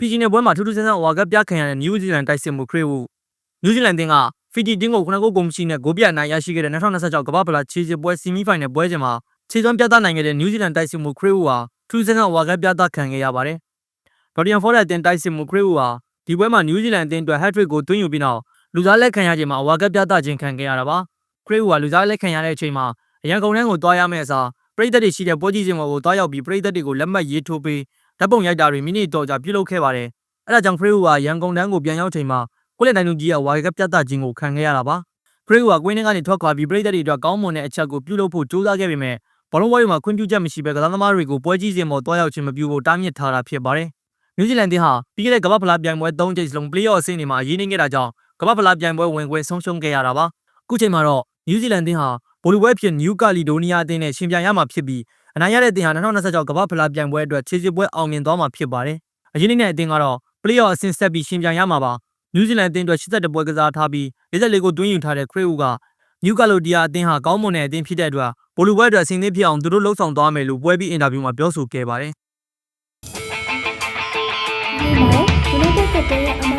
ဖီဂျီနယ်ပွဲမှာထူးထူးဆန်းဆန်းအဝါကပ်ပြခံရတဲ့နယူးဇီလန်တိုက်စစ်မှုခရစ်ဝူနယူးဇီလန်တင်းကဖီဂျီတင်းကိုခုနစ်ခုကုန်ရှိနဲ့ဂိုးပြတ်နိုင်ရရှိခဲ့တဲ့2026ကမ္ဘာဖလားခြေစစ်ပွဲဆီမီဖိုင်နယ်ပွဲချိန်မှာခြေစွမ်းပြသနိုင်ခဲ့တဲ့နယူးဇီလန်တိုက်စစ်မှုခရစ်ဝူဟာထူးထူးဆန်းဆန်းအဝါကပ်ပြသခံခဲ့ရပါတယ်။ဒေါ်တီယန်ဖော်ဒက်တင်တိုက်စစ်မှုခရစ်ဝူဟာဒီပွဲမှာနယူးဇီလန်အသင်းအတွက် hat-trick ကိုသွင်းယူပြီးနောက်လူစားလက်ခံရချိန်မှာအဝါကပ်ပြသခြင်းခံခဲ့ရတာပါ။ခရစ်ဝူဟာလူစားလက်ခံရတဲ့အချိန်မှာအရန်ကုန်တန်းကိုတွားရမယ့်အစားပရိသတ်တွေရှိတဲ့ပွဲကြီးစင်ပေါ်ကိုတွားရောက်ပြီးပရိသတ်တွေကိုလက်မှတ်ရေးထိုးပေး ဓာတ်ပုံရိုက်တာတွေမိနစ်တော်ကြာပြုလုပ်ခဲ့ပါတယ်။အဲဒါကြောင့်ခရစ်ဝူဟာရန်ကုန်တန်းကိုပြန်ရောက်ချိန်မှာကိုလက်နိုင်လူကြီးကဝါကပ်ပြသခြင်းကိုခံခဲ့ရတာပါ။ခရစ်ဝူဟာကွင်းထဲကနေထွက်ခွာပြီးပရိသတ်တွေအတွက်ကောင်းမွန်တဲ့အချက်ကိုပြုလုပ်ဖို့ကြိုးစားခဲ့ပေမဲ့ဘောလုံးပွဲမှာခွင့်ပြုချက်မရှိဘဲကစားသမားတွေကိုပွဲကြီးစင်ပေါ်တွားရောက်ခြင်းမပြုဖို့တားမြစ်ထားတာဖြစ်ပါတယ်။နယူးဇီလန်တင်းဟာပြီးခဲ့တဲ့ကမ္ဘာဖလားပြိုင်ပွဲ၃ချိန်စလုံး play-off အဆင့်တွေမှာအရေးနှိမ့်ခဲ့တာကြောင့်ကမ္ဘာဖလားပြိုင်ပွဲဝင်ခွင့်ဆုံးရှုံးခဲ့ရတာပါ။အခုချိန်မှာတော့နယူးဇီလန်တင်းဟာဗိုလ်လူပွဲဖြစ်နယူးကာလီဒိုနီးယားအသင်းနဲ့ရှင်ပြိုင်ရမှာဖြစ်ပြီး အနိုင်ရတဲ့တင်ဟာ2026ကမ္ဘာဖလားပြိုင်ပွဲအတွက်ခြေစစ်ပွဲအောင်မြင်သွားမှာဖြစ်ပါတယ်။အရင်နေ့နဲ့အသင်းကတော့ play-off အဆင့်ဆက်ပြီးရှင်ပြိုင်ရမှာပါ။နယူးဇီလန်အသင်းအတွက်82ပွဲကစားထားပြီး44ကိုတွင်းယူထားတဲ့ခရစ်ဝူကနယူးကာလိုဒီယာအသင်းဟာကောင်းမွန်တဲ့အသင်းဖြစ်တဲ့အတွက်ဗိုလ်လူပွဲအတွက်အဆင်သင့်ဖြစ်အောင်သူတို့လှုပ်ဆောင်သွားမယ်လို့ပွဲပြီးအင်တာဗျူးမှာပြောဆိုခဲ့ပါတယ်ဒီမှာ United ကတည်းကအမားကိုချပြပြီး